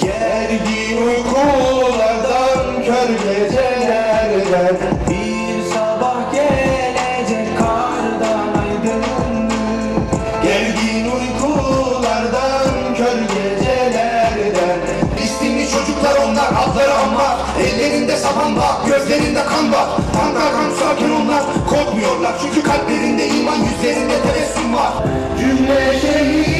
Gergin uykulardan kör gecelerden Bir sabah gelecek kardan aydınlık. Gergin uykulardan kör gecelerden İstimli çocuklar onlar adları amma Ellerinde sapan var gözlerinde kan var Tanklar kan sakin onlar korkmuyorlar Çünkü kalplerinde iman yüzlerinde tebessüm var. Cümle şehitlerin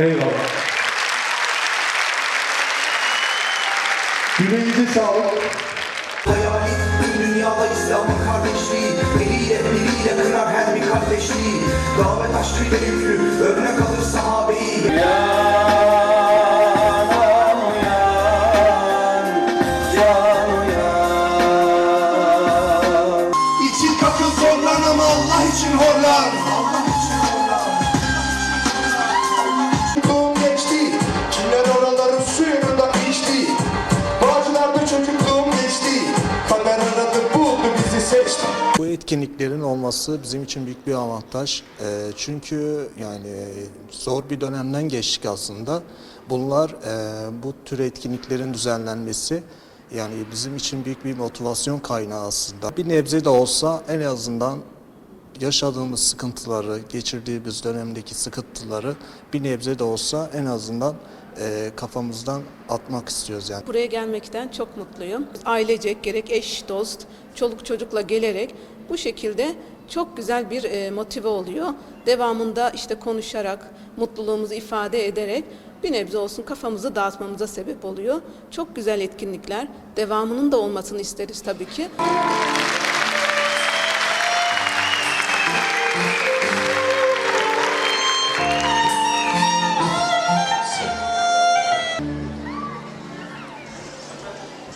Eyvallah. Yüreğinize sağlık. Hayali tüm dünyada İslam'ın kardeşliği Eliyle diliyle kırar her bir kardeşliği Davet aşkıyla yüklü örnek alır sahabeyi İçin kakıl zorlan ama Allah için horlan etkinliklerin olması bizim için büyük bir avantaj. Eee, çünkü yani zor bir dönemden geçtik aslında. Bunlar eee, bu tür etkinliklerin düzenlenmesi yani bizim için büyük bir motivasyon kaynağı aslında. Bir nebze de olsa en azından yaşadığımız sıkıntıları, geçirdiğimiz dönemdeki sıkıntıları bir nebze de olsa en azından eee, kafamızdan atmak istiyoruz yani. Buraya gelmekten çok mutluyum. Ailecek gerek eş, dost, çoluk çocukla gelerek bu şekilde çok güzel bir e, motive oluyor. Devamında işte konuşarak, mutluluğumuzu ifade ederek bir nebze olsun kafamızı dağıtmamıza sebep oluyor. Çok güzel etkinlikler. Devamının da olmasını isteriz tabii ki.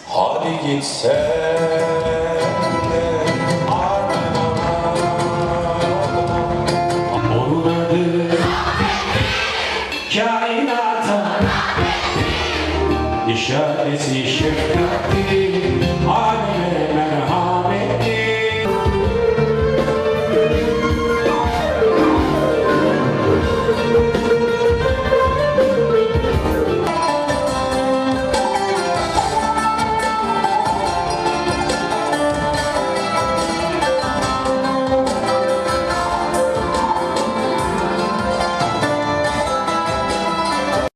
Hadi gitsen kainata İşareti şefkat